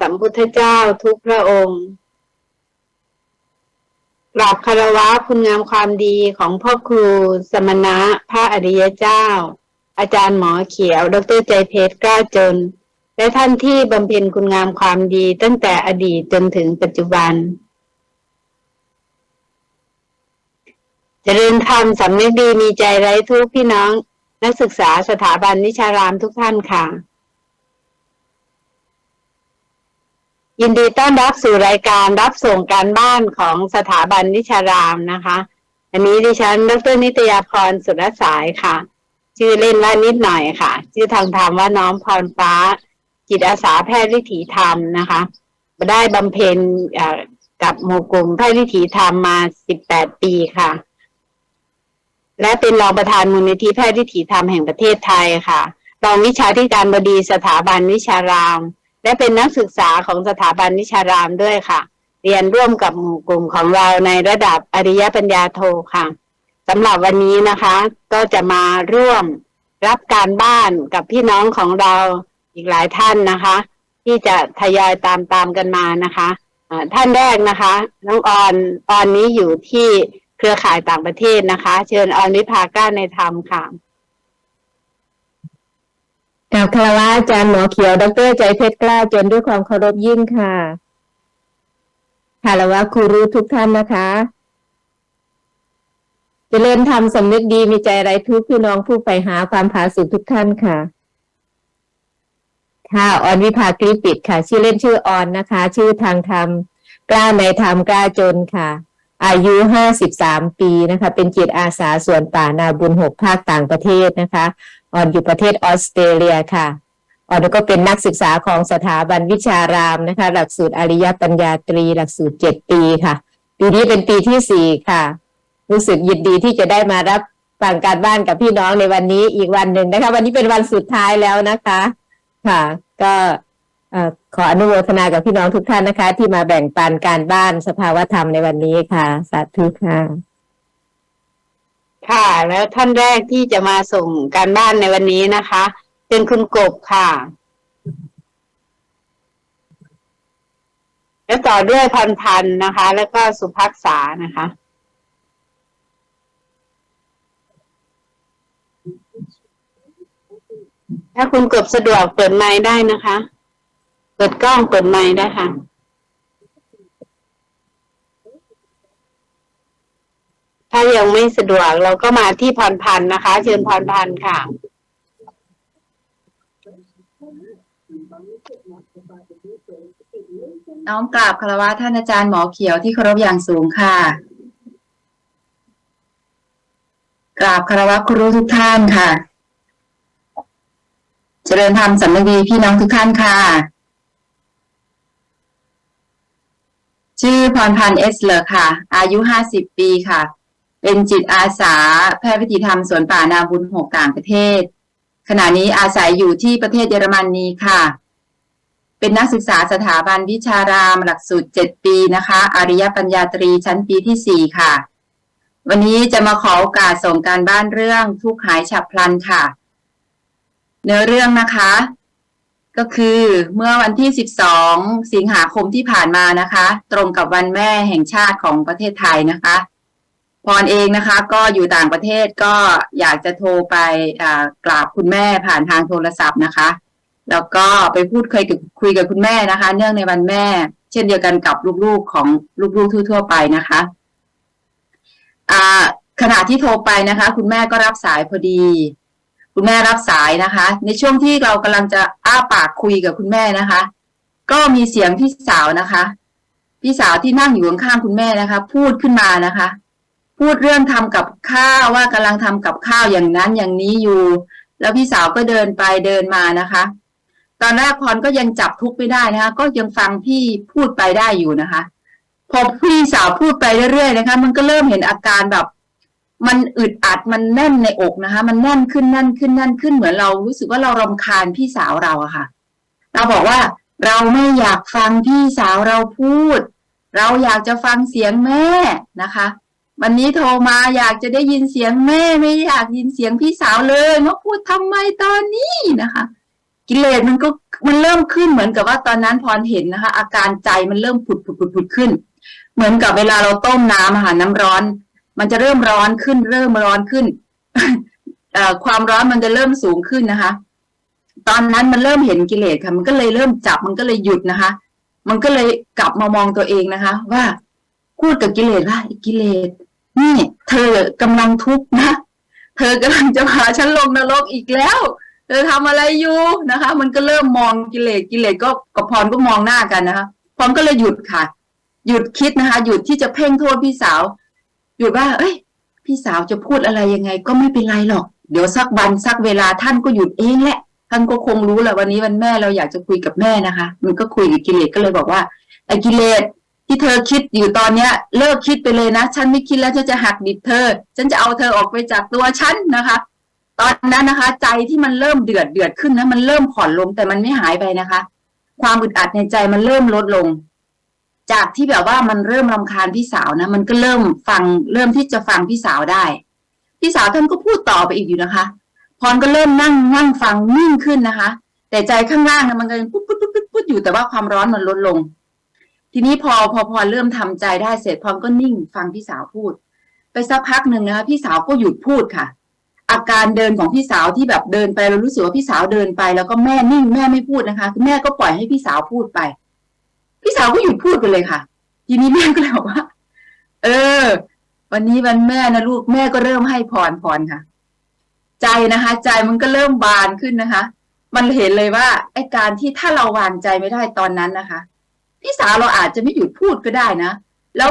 สัมพุทธเจ้าทุกพระองค์กราบคารวะคุณงามความดีของพ่อครูสมณะพระอริยเจ้า อาจารย์หมอเขียว ดรใจเพชรกล้าจน และท่านที่บำเพ็ญคุณงามความดีตั้งแต่อดีตจนถึงปัจจุบันจเจริญธรรมสำนึกดีมีใจไร้ทุกพี่น้อง นักศึกษาสถาบันวิชารามทุกท่านค่ะ ยินดีต้อนรับสู่รายการรับส่งการบ้านของสถาบันวิชารามนะคะ อันนี้ดิฉันดรนิตยาพรสุรสายค่ะ ชื่อเล่นว่านิดหน่อยค่ะ ชื่อทางธรรมว่าน้องพรฟ้า จิตอาสาแพทย์วิถีธรรมนะคะ ได้บำเพ็ญกับหมู่กลุ่มแพทย์วิถีธรรมมา 18 ปีค่ะ และเป็นรองประธานมูลนิธิแพทย์วิถีธรรมแห่งประเทศไทยค่ะรองวิชาธิการบดีสถาบันวิชาราม และเป็นนักศึกษาของสถาบันวิชารามด้วยค่ะ เรียนร่วมกับหมู่กลุ่มของเราในระดับอริยปัญญาโทค่ะสำหรับวันนี้นะคะ ก็จะมาร่วมรับการบ้านกับพี่น้องของเราอีกหลายท่านนะคะ ที่จะทยอยตามตามกันมานะคะะท่านแรกนะคะ น้องออนออนนี้อยู่ที่เครือข่ายต่างประเทศนะคะ เชิญออนวิภาก้าในธรรมค่ะ กราบคารวะอาจารย์หมอเขียว ดร ใจเพชรกล้าจนด้วยความเคารพยิ่งค่ะคารวะครูรู้ทุกท่านนะคะจเจริญธรรมสำนึกดีมีใจไร้ทุกข์พี่น้องผู้ไปหาความผาสุกทุกท่านค่ะ ค่ะออนวิภากริปิดค่ะ ชื่อเล่นชื่อออนนะคะ ชื่อทางธรรม กล้าในธรรมกล้าจนค่ะ อายุห้าสิบสามปีนะคะ เป็นจิตอาสาส่วนป่านาบุญหกภาคต่างประเทศนะคะ ออนอยู่ประเทศออสเตรเลียค่ะออนก็เป็นนักศึกษาของสถาบันวิชารามนะคะ หลักสูตรอริยปัญญาตรีหลักสูตรเจ็ดปีค่ะ ปีนี้เป็นปีที่สี่ค่ะ รู้สึกยินดีที่จะได้มารับฟังการบ้านกับพี่น้องในวันนี้อีกวันหนึ่งนะคะ วันนี้เป็นวันสุดท้ายแล้วนะคะ ค่ะ ก็ขออนุโมทนากับพี่น้องทุกท่านนะคะ ที่มาแบ่งปันการบ้านสภาวธรรมในวันนี้ค่ะ สาธุค่ะ ค่ะ แล้วท่านแรกที่จะมาส่งการบ้านในวันนี้นะคะ เป็นคุณกบค่ะ แล้วต่อด้วยพันพันนะคะ แล้วก็สุภักษานะคะถ้าคุณกบสะดวกเปิดไมค์ได้นะคะ เปิดกล้องเปิดไมค์ได้ค่ะ ถ้ายังไม่สะดวกเราก็มาที่พรพันธ์นะคะ เชิญพรพันธ์ค่ะน้อมกราบคารวะท่านอาจารย์หมอเขียวที่เคารพอย่างสูงค่ะ กราบคารวะครูทุกท่านค่ะ เจริญธรรมสำนึกดีพี่น้องทุกท่านค่ะ ชื่อพรพันธ์เอสเลอร์ค่ะ อายุห้าสิบปีค่ะ เป็นจิตอาสาแพทย์วิถีธรรมสวนป่านาบุญหกต่างประเทศ ขณะนี้อาศัยอยู่ที่ประเทศเยอรมนนีค่ะ เป็นนักศึกษาสถาบันวิชารามหลักสูตรเจ็ดปีนะคะ อริยปัญญาตรีชั้นปีที่สี่ค่ะ วันนี้จะมาขอโอกาสส่งการบ้านเรื่องทุกหายฉับพลันค่ะ เนื้อเรื่องนะคะ ก็คือเมื่อวันที่สิบสองสิงหาคมที่ผ่านมานะคะ ตรงกับวันแม่แห่งชาติของประเทศไทยนะคะ พรเองนะคะ ก็อยู่ต่างประเทศก็อยากจะโทรไปกราบคุณแม่ผ่านทางโทรศัพท์นะคะ แล้วก็ไปพูดคุยกับคุยกับคุณแม่นะคะ เนื่องในวันแม่ เช่นเดียวกันกับลูกๆของลูกๆทั่วๆไปนะคะขณะที่โทรไปนะคะ คุณแม่ก็รับสายพอดี คุณแม่รับสายนะคะ ในช่วงที่เรากำลังจะอ้าปากคุยกับคุณแม่นะคะ ก็มีเสียงพี่สาวนะคะ พี่สาวที่นั่งอยู่ข้างๆคุณแม่นะคะ พูดขึ้นมานะคะ พูดเรื่องทำกับข้าวว่ากำลังทำกับข้าวอย่างนั้นอย่างนี้อยู่ แล้วพี่สาวก็เดินไปเดินมานะคะ ตอนแรกพรก็ยังจับทุกไม่ได้นะคะ ก็ยังฟังพี่พูดไปได้อยู่นะคะ พอพี่สาวพูดไปเรื่อยๆนะคะ มันก็เริ่มเห็นอาการแบบ มันอึดอัดมันแน่นในอกนะคะ มันแน่นขึ้นแน่นขึ้นแน่นขึ้นเหมือนเรารู้สึกว่าเรารำคาญพี่สาวเราอะค่ะ เราบอกว่าเราไม่อยากฟังพี่สาวเราพูด เราอยากจะฟังเสียงแม่นะคะ วันนี้โทรมาอยากจะได้ยินเสียงแม่ไม่อยากยินเสียงพี่สาวเลยมาพูดทำไมตอนนี้นะคะ กิเลสมันก็มันเริ่มขึ้นเหมือนกับว่าตอนนั้นพรเห็นนะคะ อาการใจมันเริ่มผุดผุดผุดผุดขึ้น เหมือนกับเวลาเราต้มน้ำอะค่ะน้ำร้อน มันจะเริ่มร้อนขึ้น เริ่มร้อนขึ้นความร้อนมันจะเริ่มสูงขึ้นนะคะ ตอนนั้นมันเริ่มเห็นกิเลสค่ะ มันก็เลยเริ่มจับมันก็เลยหยุดนะคะ มันก็เลยกลับมามองตัวเองนะคะ ว่าพูดกับกิเลสว่ากิเลส นี่เธอกำลังทุกข์นะ เธอกำลังจะพาฉันลงนรกอีกแล้ว เธอทำอะไรอยู่นะคะ มันก็เริ่มมองกิเลสกิเลสก็กับพรก็มองหน้ากันนะคะพรก็เลยหยุดค่ะ หยุดคิดนะคะ หยุดที่จะเพ่งโทษพี่สาว หยุดว่า เอ้ย พี่สาวจะพูดอะไรยังไง ก็ไม่เป็นไรหรอก เดี๋ยวสักวันสักเวลาท่านก็หยุดเองแหละท่านก็คงรู้แหละวันนี้วันแม่เราอยากจะคุยกับแม่นะคะ มันก็คุยกับกิเลสก็เลยบอกว่าไอ้กิเลส ที่เธอคิดอยู่ตอนเนี้ย เลิกคิดไปเลยนะ ฉันไม่คิดแล้วฉันจะหักดิบเธอ ฉันจะเอาเธอออกไปจากตัวฉันนะคะ ตอนนั้นนะคะ ใจที่มันเริ่มเดือดเดือดขึ้นนะมันเริ่มผ่อนลงแต่มันไม่หายไปนะคะ ความอึดอัดในใจมันเริ่มลดลง จากที่แบบว่ามันเริ่มรำคาญพี่สาวนะมันก็เริ่มฟังเริ่มที่จะฟังพี่สาวได้ พี่สาวท่านก็พูดต่อไปอีกอยู่นะคะพรก็เริ่มนั่งนั่งฟังนิ่งขึ้นนะคะ แต่ใจข้างล่างนะมันก็ยังปุ๊บปุ๊บปุ๊บปุ๊บปุ๊บอยู่แต่ว่าความร้อนมันลดลง ทีนี้พอพอพรเริ่มทำใจได้เสร็จพรก็นิ่งฟังพี่สาวพูด ไปสักพักหนึ่งนะคะพี่สาวก็หยุดพูดค่ะ อาการเดินของพี่สาวที่แบบเดินไปเรารู้สึกว่าพี่สาวเดินไป แล้วก็แม่นิ่งแม่ไม่พูดนะคะคือแม่ก็ปล่อยให้พี่สาวพูดไป พี่สาวก็หยุดพูดไปเลยค่ะ ทีนี้แม่ก็เลยบอกว่า เออ วันนี้วันแม่นะลูกแม่ก็เริ่มให้พรพรค่ะ ใจนะคะ ใจมันก็เริ่มบานขึ้นนะคะ มันเห็นเลยว่าไอ้การที่ถ้าเราวางใจไม่ได้ตอนนั้นนะคะ พี่สาวเราอาจจะไม่หยุดพูดก็ได้นะ แล้ว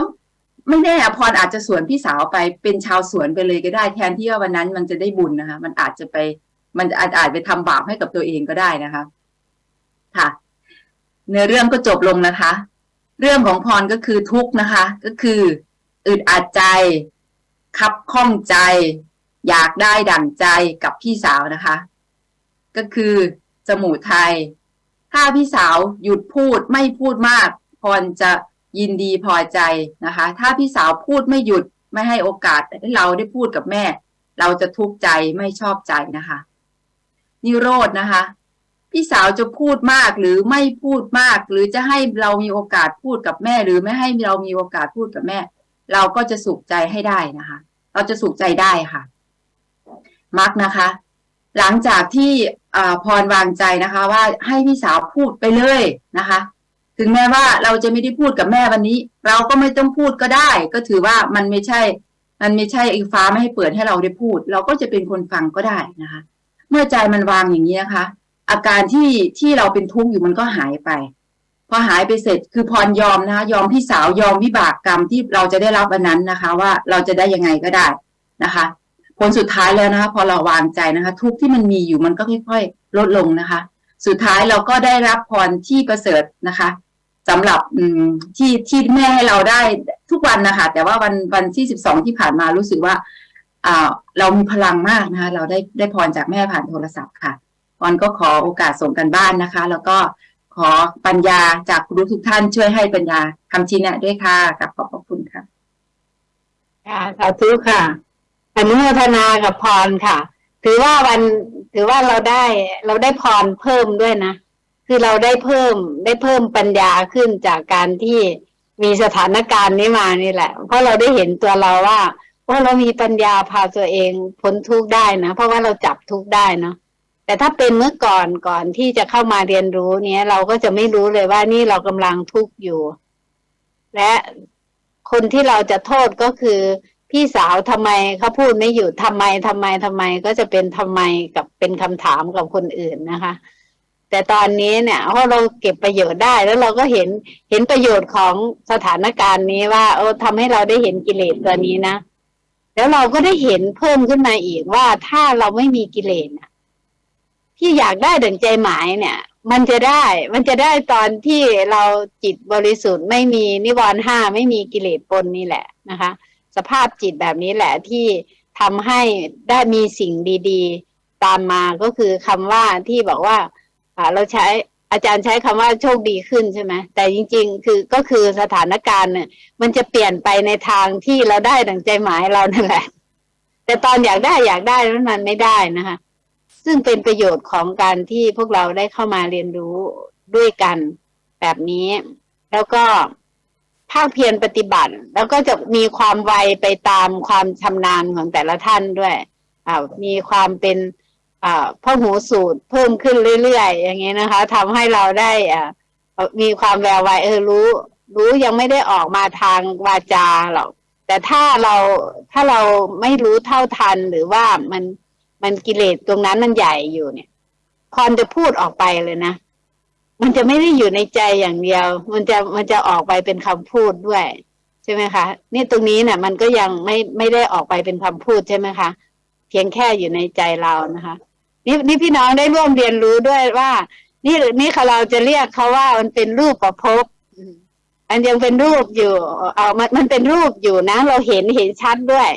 ไม่แน่พรอาจจะสวนพี่สาวไปเป็นชาวสวนไปเลยก็ได้แทนที่ว่าวันนั้นมันจะได้บุญนะคะ มันอาจจะไปมันอาจอาจไปทำบาปให้กับตัวเองก็ได้นะคะ ค่ะเนื้อเรื่องก็จบลงนะคะ เรื่องของพรก็คือทุกนะคะ ก็คืออึดอัดใจคับข้องใจ อยากได้ดั่งใจกับพี่สาวนะคะ ก็คือสมุทัย ถ้าพี่สาวหยุดพูดไม่พูดมาก พรจะยินดีพอใจนะคะ ถ้าพี่สาวพูดไม่หยุดไม่ให้โอกาสให้เราได้พูดกับแม่ เราจะทุกข์ใจไม่ชอบใจนะคะ นิโรธนะคะ พี่สาวจะพูดมากหรือไม่พูดมาก หรือจะให้เรามีโอกาสพูดกับแม่ หรือไม่ให้เรามีโอกาสพูดกับแม่ เราก็จะสุขใจให้ได้นะคะ เราจะสุขใจได้ค่ะมักนะคะ หลังจากที่ พรวางใจนะคะ ว่าให้พี่สาวพูดไปเลยนะคะ ถึงแม้ว่าเราจะไม่ได้พูดกับแม่วันนี้ เราก็ไม่ต้องพูดก็ได้ ก็ถือว่ามันไม่ใช่ มันไม่ใช่อีฟ้าไม่ให้เปิดให้เราได้พูด เราก็จะเป็นคนฟังก็ได้นะคะ เมื่อใจมันวางอย่างนี้นะคะ อาการที่ที่เราเป็นทุกข์อยู่มันก็หายไปพอหายไปเสร็จคือพรยอมนะคะยอมพี่สาวยอมวิบากกรรมที่เราจะได้รับวันนั้นนะคะ ว่าเราจะได้ยังไงก็ได้นะคะ ผลสุดท้ายแล้วนะคะพอเราวางใจนะคะ ทุกที่มันมีอยู่มันก็ค่อย ๆ ลดลงนะคะ สุดท้ายเราก็ได้รับพรที่ประเสริฐนะคะสำหรับที่ที่แม่ให้เราได้ทุกวันนะคะ แต่ว่าวันวันที่สิบสองที่ผ่านมารู้สึกว่าอ่าเรามีพลังมากนะคะ เราได้ได้พรจากแม่ผ่านโทรศัพท์ค่ะพรก็ขอโอกาสส่งกันบ้านนะคะ แล้วก็ขอปัญญาจากครูทุกท่านช่วยให้ปัญญาคำชี้แนะด้วยค่ะกับขอบพระคุณค่ะค่ะสาธุค่ะ อนุโมทนากับพรค่ะ ถือว่าวันถือว่าเราได้เราได้พรเพิ่มด้วยนะ คือเราได้เพิ่มได้เพิ่มปัญญาขึ้นจากการที่มีสถานการณ์นี้มานี่แหละ เพราะเราได้เห็นตัวเราว่าว่าเรามีปัญญาพาตัวเองพ้นทุกข์ได้นะเพราะว่าเราจับทุกข์ได้เนาะแต่ถ้าเป็นเมื่อก่อนก่อนที่จะเข้ามาเรียนรู้เนี้ยเราก็จะไม่รู้เลยว่านี่เรากำลังทุกข์อยู่ และคนที่เราจะโทษก็คือ พี่สาวทำไมเขาพูดไม่หยุดทำไมทำไมทำไมก็จะเป็นทำไมกับเป็นคำถามกับคนอื่นนะคะ แต่ตอนนี้เนี่ยเพราะเราเก็บประโยชน์ได้แล้วเราก็เห็นเห็นประโยชน์ของสถานการณ์นี้ว่าเออทำให้เราได้เห็นกิเลสตัวนี้นะแล้วเราก็ได้เห็นเพิ่มขึ้นมาอีกว่าถ้าเราไม่มีกิเลสที่อยากได้ดั่งใจหมายเนี่ย มันจะได้ มันจะได้ตอนที่เราจิตบริสุทธิ์ไม่มีนิวรณ์ห้าไม่มีกิเลสปนนี่แหละนะคะ สภาพจิตแบบนี้แหละที่ทำให้ได้มีสิ่งดีๆ ตามมาก็คือคำว่าที่บอกว่าเราใช้อาจารย์ใช้คำว่าโชคดีขึ้นใช่ไหมแต่จริง ๆ คือก็คือสถานการณ์เนี่ยมันจะเปลี่ยนไปในทางที่เราได้ดังใจหมายเรานั่นแหละ แต่ตอนอยากได้อยากได้นั้นมันไม่ได้นะคะ ซึ่งเป็นประโยชน์ของการที่พวกเราได้เข้ามาเรียนรู้ด้วยกันแบบนี้ แล้วก็ ภาคเพียรปฏิบัติ แล้วก็จะมีความไวไปตามความชำนาญของแต่ละท่านด้วยอ่ามีความเป็นอ่าพ่อหูสูตรเพิ่มขึ้นเรื่อยๆ อย่างนี้นะคะทำให้เราได้อ่ามีความแววไวเออรู้ รู้ยังไม่ได้ออกมาทางวาจาหรอกแต่ถ้าเราถ้าเราไม่รู้เท่าทันหรือว่ามันมันกิเลสตรงนั้นมันใหญ่อยู่เนี่ยพรจะพูดออกไปเลยนะ มันจะไม่ได้อยู่ในใจอย่างเดียว มันจะมันจะออกไปเป็นคำพูดด้วย ใช่ไหมคะ นี่ตรงนี้เนี่ยมันก็ยังไม่ไม่ได้ออกไปเป็นคำพูดใช่ไหมคะเพียงแค่อยู่ในใจเรานะคะ นี่นี่พี่น้องได้ร่วมเรียนรู้ด้วยว่า นี่นี่เขาเราจะเรียกเขาว่ามันเป็นรูปประพบอันยังเป็นรูปอยู่ เอามันมันเป็นรูปอยู่นะ เราเห็นเห็นชัดด้วย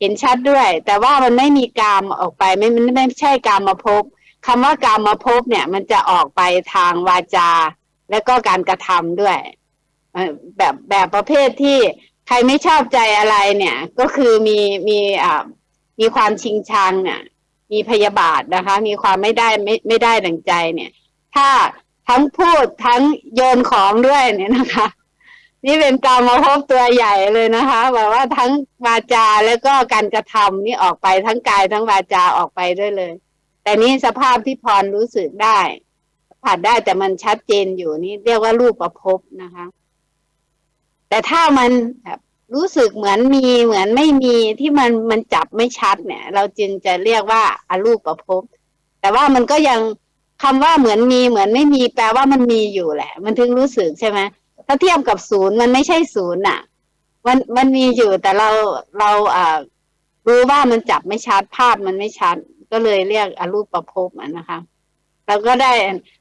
เห็นชัดด้วย แต่ว่ามันไม่มีกามออกไป ไม่ไม่ไม่ใช่กามมาพบ คำว่ากามมาพบเนี่ย มันจะออกไปทางวาจา และก็การกระทำด้วย แบบแบบประเภทที่ใครไม่ชอบใจอะไรเนี่ย ก็คือมีมีอ่ามีความชิงชังเนี่ย มีพยาบาทนะคะ มีความไม่ได้ไม่ไม่ได้ดังใจเนี่ย ถ้าทั้งพูดทั้งโยนของด้วยเนี่ยนะคะ นี่เป็นกรรมภพตัวใหญ่เลยนะคะแบบว่าทั้งวาจาแล้วก็การกระทำนี่ออกไปทั้งกายทั้งวาจาออกไปด้วยเลย แต่นี่สภาพที่พรรู้สึกได้ผ่านได้แต่มันชัดเจนอยู่นี่เรียกว่ารูปประพบนะคะ แต่ถ้ามันแบบรู้สึกเหมือนมีเหมือนไม่มีที่มันมันจับไม่ชัดเนี่ย เราจึงจะเรียกว่าอารูปประพบแต่ว่ามันก็ยังคำว่าเหมือนมีเหมือนไม่มีแปลว่ามันมีอยู่แหละ มันถึงรู้สึกใช่ไหมถ้าเทียบกับศูนย์มันไม่ใช่ศูนย์อะ มันมันมีอยู่แต่เราเราอ่ารู้ว่ามันจับไม่ชัดภาพมันไม่ชัด ก็เลยเรียกอรูปประพบนะคะเราก็ได้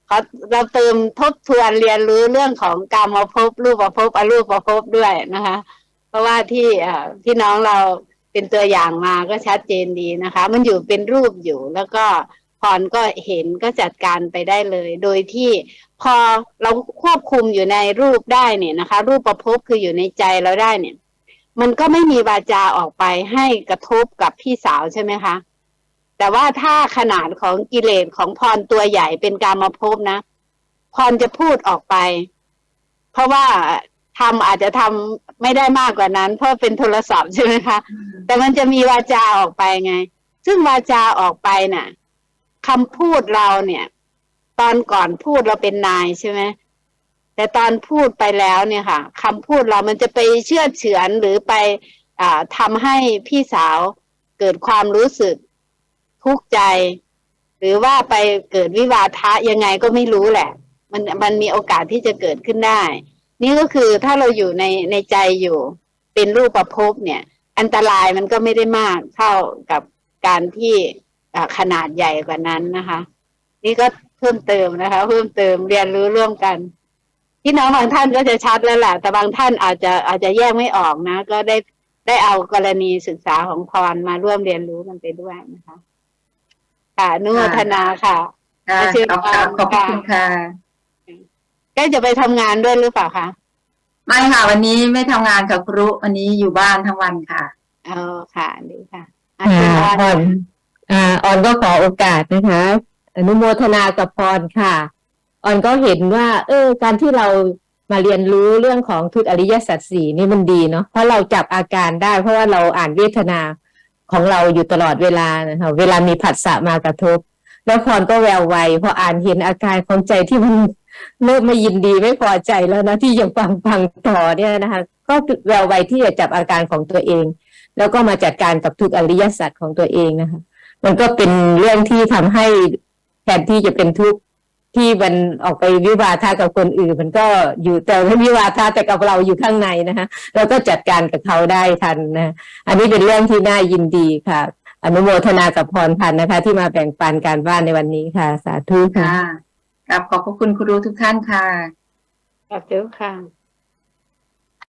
เขาเราเติมทบทวนเรียนรู้เรื่องของกรรมภพรูปประพบอรูปประพบด้วยนะคะ เพราะว่าที่พี่น้องเราเป็นตัวอย่างมาก็ชัดเจนดีนะคะ มันอยู่เป็นรูปอยู่ แล้วก็พรก็เห็นก็จัดการไปได้เลย โดยที่พอเราควบคุมอยู่ในรูปได้เนี่ยนะคะ รูปประพบคืออยู่ในใจเราได้เนี่ย มันก็ไม่มีวาจาออกไปให้กระทบกับพี่สาวใช่ไหมคะ แต่ว่าถ้าขนาดของกิเลสของพรตัวใหญ่เป็นการมาพบนะพรจะพูดออกไป เพราะว่าทำอาจจะทำไม่ได้มากกว่านั้น เพราะเป็นโทรศัพท์ใช่ไหมคะ แต่มันจะมีวาจาออกไปไง ซึ่งวาจาออกไปน่ะคำพูดเราเนี่ย ตอนก่อนพูดเราเป็นนายใช่ไหมแต่ตอนพูดไปแล้วเนี่ยค่ะคำพูดเรามันจะไปเชื่อเฉือนหรือไปอ่าทำให้พี่สาวเกิดความรู้สึก ทุกข์ใจ หรือว่าไปเกิดวิวาทะยังไงก็ไม่รู้แหละ มันมันมีโอกาสที่จะเกิดขึ้นได้ นี่ก็คือถ้าเราอยู่ในในใจอยู่ เป็นรูปประพบเนี่ย อันตรายมันก็ไม่ได้มากเท่ากับการที่ขนาดใหญ่กว่านั้นนะคะ นี่ก็เพิ่มเติมนะคะ เพิ่มเติมเรียนรู้ร่วมกันพี่น้องบางท่านก็จะชัดแล้วแหละแต่บางท่านอาจจะอาจจะแยกไม่ออกนะ ก็ได้ได้เอากรณีศึกษาของพรมาร่วมเรียนรู้กันไปด้วยนะคะ ค่ะอนุโมทนาค่ะค่ะเชิญขอบคุณขอบคุณค่ะใกล้จะไปทำงานด้วยหรือเปล่าคะไม่ค่ะ วันนี้ไม่ทำงานกับครูวันนี้อยู่บ้านทั้งวันค่ะเออค่ะดีค่ะอะอ่าเชิญอว่าอนอ่าออนก็ขอโอกาสนะคะอนุโมทนากับพรค่ะออนก็เห็นว่า เออ การที่เรามาเรียนรู้เรื่องของทุตอริยสัจสี่นี่มันดีเนาะเพราะเราจับอาการได้ เพราะว่าเราอ่านเวทนา ของเราอยู่ตลอดเวลานะคะเวลามีผัสสะมากระทบ แล้วพรก็แววไวพออ่านเห็นอาการของใจที่มันเริ่มไม่ยินดีไม่พอใจแล้วนะที่ยังฟังฟังต่อเนี่ยนะคะก็แววไวที่จะจับอาการของตัวเอง แล้วก็มาจัดการกับทุกอริยสัจของตัวเองนะคะ มันก็เป็นเรื่องที่ทำให้แทนที่จะเป็นทุกข์ ที่มันออกไปวิวาทะกับคนอื่น มันก็อยู่แต่ไม่วิวาทะแต่กับเราอยู่ข้างในนะคะเราก็จัดการกับเขาได้ทันนะอันนี้เป็นเรื่องที่น่ายินดีค่ะ อนุโมทนากับพรพันธ์นะคะ ที่มาแบ่งปันการบ้านในวันนี้ค่ะ สาธุค่ะค่ะกับขอบพระคุณครูทุกท่านค่ะขอบคุณค่ะ